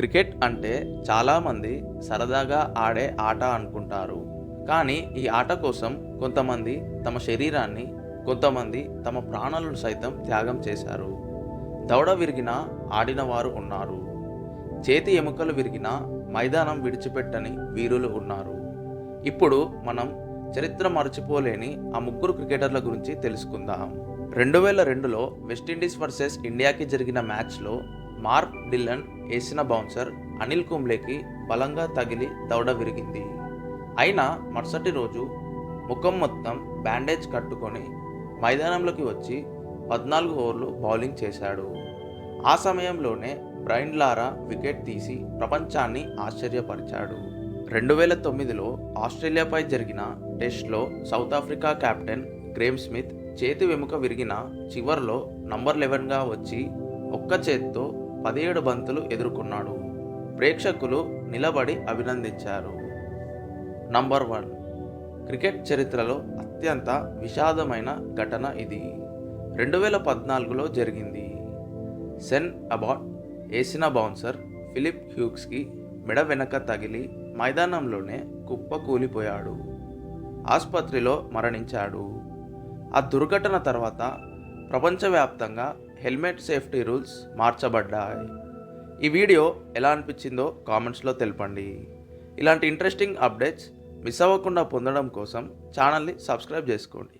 Cricket అంటే చాలామంది సరదాగా ఆడే ఆట అనుకుంటారు. కానీ ఈ ఆట కోసం కొంతమంది తమ శరీరాన్ని కొంతమంది తమ ప్రాణాలను సైతం త్యాగం చేశారు. దవడ విరిగిన ఆడినవారు ఉన్నారు. చేతి ఎముకలు విరిగిన మైదానం విడిచిపెట్టని వీరులు ఉన్నారు. ఇప్పుడు మనం చరిత్ర మరచిపోలేని ఆ ముగ్గురు క్రికెటర్ల గురించి తెలుసుకుందాం. రెండు వేల రెండులో వెస్టిండీస్ వర్సెస్ ఇండియాకి జరిగిన మ్యాచ్లో మార్క్ డిల్లన్ వేసిన బౌన్సర్ అనిల్ కుంబ్లేకి బలంగా తగిలి దౌడ విరిగింది. అయినా మరుసటి రోజు ముఖం మొత్తం బ్యాండేజ్ కట్టుకొని మైదానంలోకి వచ్చి పద్నాలుగు ఓవర్లు బౌలింగ్ చేశాడు. ఆ సమయంలోనే బ్రైన్ లారా వికెట్ తీసి ప్రపంచాన్ని ఆశ్చర్యపరిచాడు. రెండు వేల తొమ్మిదిలో ఆస్ట్రేలియాపై జరిగిన టెస్ట్లో South Africa captain Graeme Smith చేతి వెముక విరిగిన చివర్లో నంబర్ లెవెన్గా వచ్చి ఒక్క చేత్తో పదిహేడు బంతులు ఎదుర్కొన్నాడు. ప్రేక్షకులు నిలబడి అభినందించారు. Number one. క్రికెట్ చరిత్రలో అత్యంత విషాదమైన ఘటన ఇది. రెండు వేల పద్నాలుగులో జరిగింది. సెన్ అబాట్ వేసిన బౌన్సర్ ఫిలిప్ హ్యూక్స్కి మెడ వెనక తగిలి మైదానంలోనే కుప్ప కూలిపోయాడు. ఆసుపత్రిలో మరణించాడు. ఆ దుర్ఘటన తర్వాత ప్రపంచవ్యాప్తంగా హెల్మెట్ సేఫ్టీ రూల్స్ మార్చబడ్డాయి. ఈ వీడియో ఎలా అనిపించిందో కామెంట్స్లో తెలపండి. ఇలాంటి ఇంట్రెస్టింగ్ అప్డేట్స్ మిస్ అవ్వకుండా పొందడం కోసం ఛానల్ని సబ్స్క్రైబ్ చేసుకోండి.